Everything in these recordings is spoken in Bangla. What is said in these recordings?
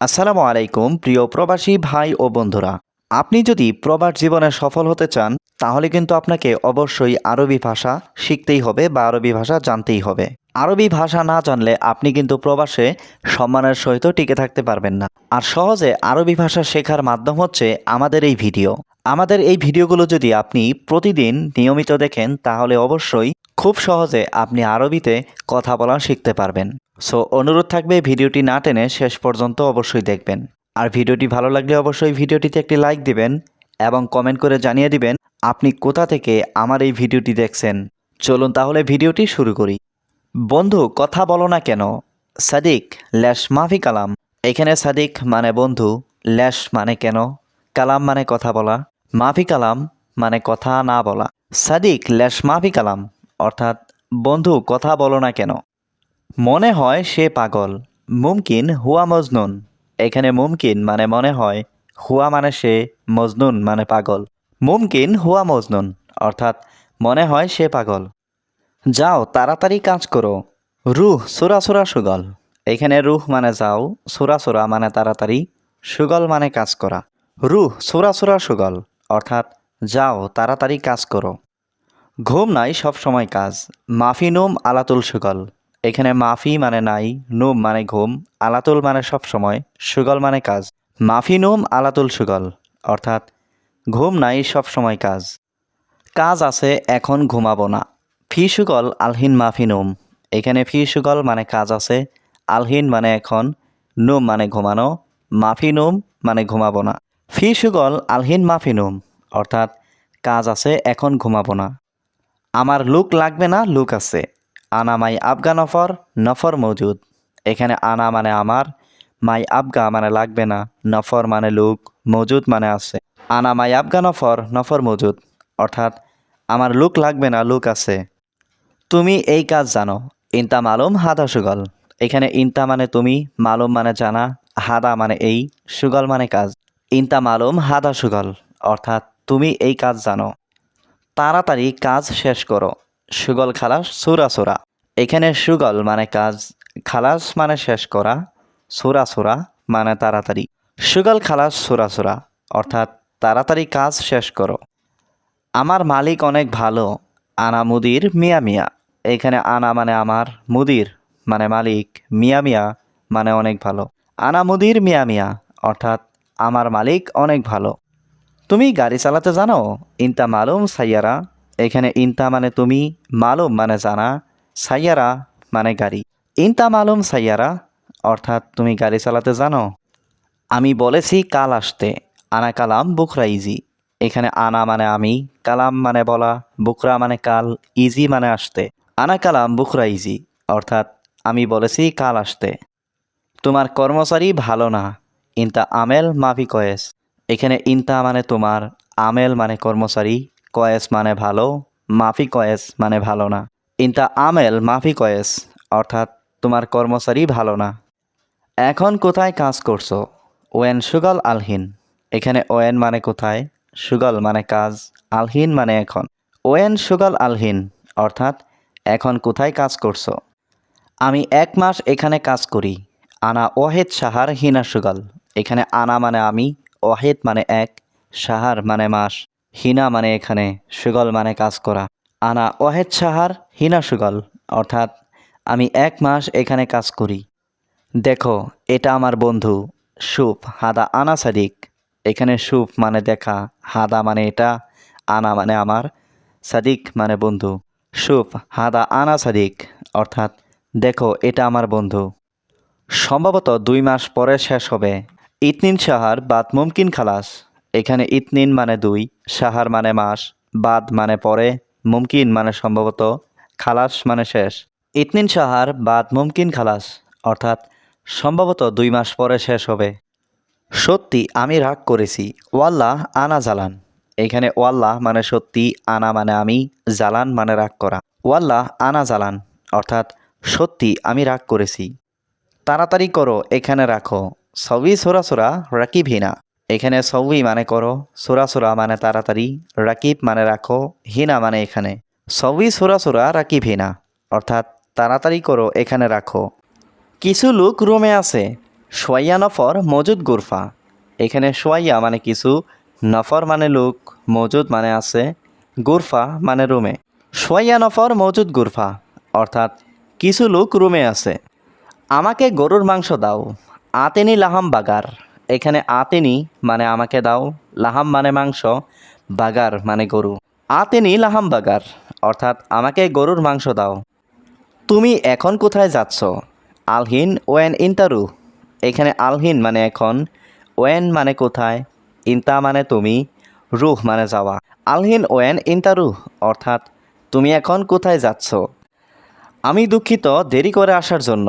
আসসালামু আলাইকুম, প্রিয় প্রবাসী ভাই ও বন্ধুরা। আপনি যদি প্রবাস জীবনে সফল হতে চান, তাহলে কিন্তু আপনাকে অবশ্যই আরবি ভাষা শিখতেই হবে বা আরবি ভাষা জানতেই হবে। আরবি ভাষা না জানলে আপনি কিন্তু প্রবাসে সম্মানের সহিত টিকে থাকতে পারবেন না। আর সহজে আরবি ভাষা শেখার মাধ্যম হচ্ছে আমাদের এই ভিডিও। আমাদের এই ভিডিওগুলো যদি আপনি প্রতিদিন নিয়মিত দেখেন, তাহলে অবশ্যই খুব সহজে আপনি আরবিতে কথা বলা শিখতে পারবেন। সো, অনুরোধ থাকবে ভিডিওটি না টেনে শেষ পর্যন্ত অবশ্যই দেখবেন। আর ভিডিওটি ভালো লাগলে অবশ্যই ভিডিওটিতে একটি লাইক দিবেন এবং কমেন্ট করে জানিয়ে দিবেন আপনি কোথা থেকে আমার এই ভিডিওটি দেখছেন। চলুন তাহলে ভিডিওটি শুরু করি। বন্ধু, কথা বলো না কেন। সাদিক ল্যাশ মাফি কালাম। এখানে সাদিক মানে বন্ধু, ল্যাশ মানে কেন? কালাম মানে কথা বলা। মাফি কালাম মানে কথা না বলা। সাদিক ল্যাশ মাফি কালাম। অর্থাৎ, বন্ধু, কথা বলো না কেন? মনে হয় সে পাগল। মুমকিন হুয়া মজনুন। এখানে মুমকিন মানে মনে হয়, হুয়া মানে সে, মজনুন মানে পাগল। মুমকিন হুয়া মজনুন, অর্থাৎ মনে হয় সে পাগল। যাও, তাড়াতাড়ি কাজ করো। রুহ, সুরা সুরা সুগল। এখানে রুহ মানে যাও, সুরা সুরা মানে তাড়াতাড়ি, সুগল মানে কাজ করা। রুহ, সুরা সুরা সুগল, অর্থাৎ যাও, তাড়াতাড়ি কাজ করো। ঘুম নাই সব সময় কাজ। মাফি নুম আলাতুল সুগল। এখানে মাফি মানে নাই, নোম মানে ঘুম, আলাতুল মানে সব সময়, সুগল মানে কাজ। মাফি নুম আলাতুল সুগল, অর্থাৎ ঘুম নাই সব সময় কাজ। কাজ আছে, এখন ঘুমাবো না। ফি সুগল, আলহিন মাফি নুম। এখানে ফি সুগল মানে কাজ আছে, আলহিন মানে এখন, নোম মানে ঘুমানো, মাফি নুম মানে ঘুমাবো না। ফি সুগল, আলহিন মাফি নুম, অর্থাৎ কাজ আছে, এখন ঘুমাবো না। আমার লুক লাগবে না, লুক আছে। আনা মাই আবগা নফর নফর মজুদ। এখানে আনা মানে আমার, মাই আবগা মানে লাগবে না, নফর মানে লুক, মজুদ মানে আছে। আনা মাই আবগা নফর নফর মজুদ। অর্থাৎ, আমার লুক লাগবে না, লুক আছে। তুমি এই কাজ জানো, ইনতা মালুম হাদা সুগল। এখানে ইনতা মানে তুমি, মালুম মানে জানা, হাদা মানে এই, সুগল মানে কাজ। ইনতা মালুম হাদা সুগল। অর্থাৎ, তুমি এই কাজ জানো। তাড়াতাড়ি কাজ শেষ করো। সুগল খালাস, সুরা সুরা। এখানে সুগল মানে কাজ, খালাস মানে শেষ করা, সুরা সুরা মানে তাড়াতাড়ি। সুগল খালাস, সুরা সুরা, অর্থাৎ তাড়াতাড়ি কাজ শেষ করো। আমার মালিক অনেক ভালো, আনা মুদির মিয়া মিয়া। এখানে আনা মানে আমার মুদির মানে মালিক, মিয়া মিয়া মানে অনেক ভালো। আনা মুদির মিয়া মিয়া, অর্থাৎ আমার মালিক অনেক ভালো। তুমি গাড়ি চালাতে জানো? ইনতা মালুম সাইয়ারা। এখানে ইনতা মানে তুমি, মালুম মানে জানা, সাইয়ারা মানে গাড়ি। ইনতা মালুম সাইয়ারা, অর্থাৎ তুমি গাড়ি চালাতে জানো। আমি বলেছি কাল আসতে, আনা কালাম বুকরা ইজি। এখানে আনা মানে আমি, কালাম মানে বলা বুকরা মানে কাল, ইজি মানে আসতে। আনা কালাম বুকরা ইজি, অর্থাৎ আমি বলেছি কাল আসতে। তোমার কর্মচারী ভালো না, ইনতা আমেল মাফি কয়েস। এখানে ইনতা মানে তোমার, আমেল মানে কর্মচারী, কয়েস মানে ভালো, মাফি কয়েস মানে ভালো না। ইনতা আমেল, মাফি কয়েস, অর্থাৎ তোমার কর্মচারী ভালো না। এখন কোথায় কাজ করছ? ওয়েন সুগল আলহিন। এখানে ওয়েন মানে কোথায়, সুগল মানে কাজ, আলহিন মানে এখন। ওয়েন সুগল আলহিন, অর্থাৎ এখন কোথায় কাজ করছ? আমি এক মাস এখানে কাজ করি। আনা ওহেদ সাহার হিনা সুগল। এখানে আনা মানে আমি ওহেদ মানে এক, সাহার মানে মাস, হিনা মানে এখানে সুগল মানে কাজ করা। আনা ওহেদ সাহার, হিনা সুগল, অর্থাৎ আমি এক মাস এখানে কাজ করি। দেখো, এটা আমার বন্ধু সুপ হাদা আনা সাদিক। এখানে সুপ মানে দেখা, হাদা মানে এটা, আনা মানে আমার, সাদিক মানে বন্ধু। সুপ হাদা আনা সাদিক, অর্থাৎ দেখো, এটা আমার বন্ধু। সম্ভবত দুই মাস পরে শেষ হবে ইতনিন সাহার বাদ মুমকিন খালাস। এখানে ইতনিন মানে দুই, সাহার মানে মাস, বাদ মানে পরে, মুমকিন মানে সম্ভবত, খালাস মানে শেষ। ইতনিন সাহার বাদ মুমকিন খালাস, অর্থাৎ সম্ভবত দুই মাস পরে শেষ হবে। সত্যি আমি রাগ করেছি, ওয়াল্লাহ আনা জালান। এখানে ওয়াল্লাহ মানে সত্যি, আনা মানে আমি, জালান মানে রাগ করা। ওয়াল্লাহ আনা জালান, অর্থাৎ সত্যি আমি রাগ করেছি। তাড়াতাড়ি করো, এখানে রাখো। সবই সোরা সোরা, রাকিব হিনা। এখানে সবই মানে করো, সোরা সোরা মানে তাড়াতাড়ি, রাকিব মানে রাখো, হিনা মানে এখানে। সবই সোরা সোরা, রাকিব হিনা। অর্থাৎ তাড়াতাড়ি করো, এখানে রাখো। কিছু লোক রুমে আছে সোয়াইয়া নফর, মজুদ গুরফা। এখানে সোয়াইয়া মানে কিছু, নফর মানে লোক, মজুদ মানে আছে, গুরফা মানে রুমে। সোয়াইয়া নফর, মজুদ গুরফা। অর্থাৎ কিছু লোক রুমে আছে। আমাকে গরুর মাংস দাও। আতেনি লাহাম বাগার। এখানে আতেনি মানে আমাকে দাও, লাহাম মানে মাংস, বাগার মানে গরু। আতেনি লাহাম বাগার, অর্থাৎ আমাকে গরুর মাংস দাও। তুমি এখন কোথায় যাচ্ছ? আলহিন ওয়েন ইন্টারু এখানে আলহিন মানে এখন, ওয়েন মানে কোথায়? ইন্তা মানে তুমি, রুহ মানে যাওয়া। আলহিন ওয়েন ইন্টারু অর্থাৎ তুমি এখন কোথায় যাচ্ছ? আমি দুঃখিত দেরি করে আসার জন্য।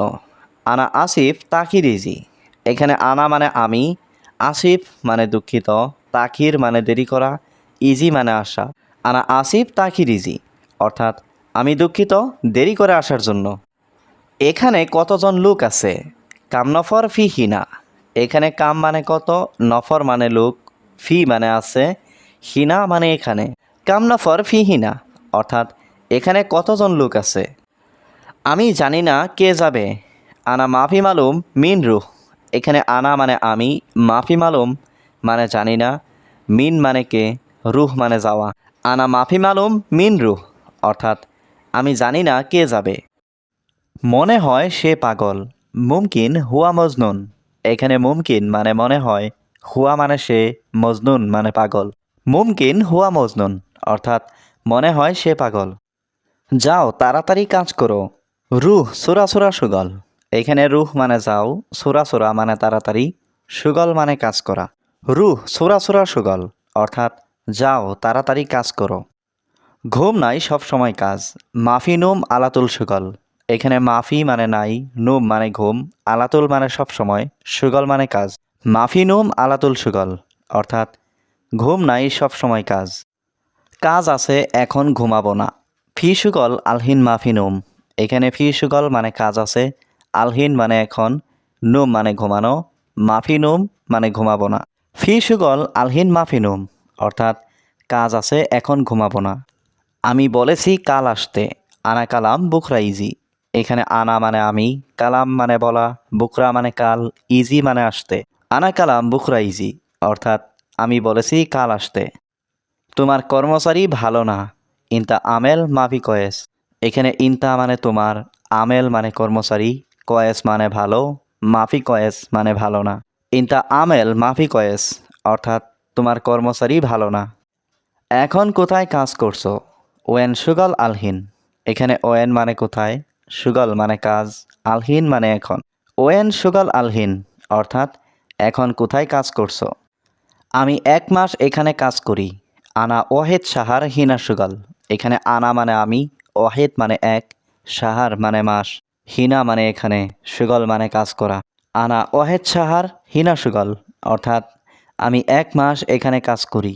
আনা আসিফ তাকিরিজি এখানে আনা মানে আমি, আসিফ মানে দুঃখিত, তাকির মানে দেরি করা, ইজি মানে আসা। আনা আসিফ তাকিরিজি অর্থাৎ আমি দুঃখিত, দেরি করে আসার জন্য। এখানে কতজন লোক আছে? কাম নফর ফি হিনা এখানে কাম মানে কত, নফর মানে লোক, ফি মানে আছে হিনা মানে এখানে। কাম নফর ফি হিনা অর্থাৎ এখানে কতজন লোক আছে? আমি জানি না কে যাবে। আনা মাফি মালুম, মিন রুহ। এখানে আনা মানে আমি, মাফি মালুম মানে জানি না, মিন মানে কে, রুহ মানে যাওয়া। আনা মাফি মালুম, মিন রুহ, অর্থাৎ আমি জানি না কে যাবে। মনে হয় সে পাগল, মুমকিন হুয়া মজনুন। এখানে মুমকিন মানে মনে হয়, হুয়া মানে সে, মজনুন মানে পাগল। মুমকিন হুয়া মজনুন, অর্থাৎ মনে হয় সে পাগল। যাও তাড়াতাড়ি কাজ করো। রুহ, সুরা সুরা সুগল। এখানে রুহ মানে যাও, সুরা সুরা মানে তাড়াতাড়ি, সুগল মানে কাজ করা। রুহ, সুরা সুরা, সুগল, অর্থাৎ যাও, তাড়াতাড়ি কাজ করো। ঘুম নাই, সব সময় কাজ। মাফি নুম, আলাতুল সুগল। এখানে মাফি মানে নাই, নুম মানে ঘুম, আলাতুল মানে সব সময়, সুগল মানে কাজ। মাফি নুম, আলাতুল সুগল, অর্থাৎ ঘুম নাই, সব সময় কাজ। কাজ আছে, এখন ঘুমাবো না। ফি সুগল, আলহিন মাফি নুম। এখানে ফি সুগল মানে কাজ আছে আলহিন মানে এখন নুম মানে ঘুমানো, মাফি নুম মানে ঘুমাবো না। ফি সুগল, আলহিন মাফি নুম, অর্থাৎ কাজ আছে, এখন ঘুমাবো না। আমি বলেছি কাল আসতে, আনা কালাম বুকরা ইজি। এখানে আনা মানে আমি, কালাম মানে বলা বুকরা মানে কাল, ইজি মানে আসতে। আনা কালাম বুকরা ইজি, অর্থাৎ আমি বলেছি কাল আসতে। তোমার কর্মচারী ভালো না, ইনতা আমেল মাফি কয়েস। এখানে ইনতা মানে তোমার, আমেল মানে কর্মচারী কয়েস মানে ভালো, মাফি কয়েস মানে ভালো না। ইনতা আমেল, মাফি কয়েস, অর্থাৎ তোমার কর্মচারী ভালো না। এখন কোথায় কাজ করছ? ওয়েন সুগল আলহিন। এখানে ওয়েন মানে কোথায়? সুগল মানে কাজ, আলহিন মানে এখন। ওয়েন সুগল আলহিন, অর্থাৎ এখন কোথায় কাজ করছ? আমি এক মাস এখানে কাজ করি। আনা ওহেদ সাহার হিনা সুগল। এখানে আনা মানে আমি ওহেদ মানে এক, সাহার মানে মাস। হিনা মানে এখানে সুগল মানে কাজ করা। আনা ওহেদ সাহার হিনা সুগল, অর্থাৎ আমি এক মাস এখানে কাজ করি।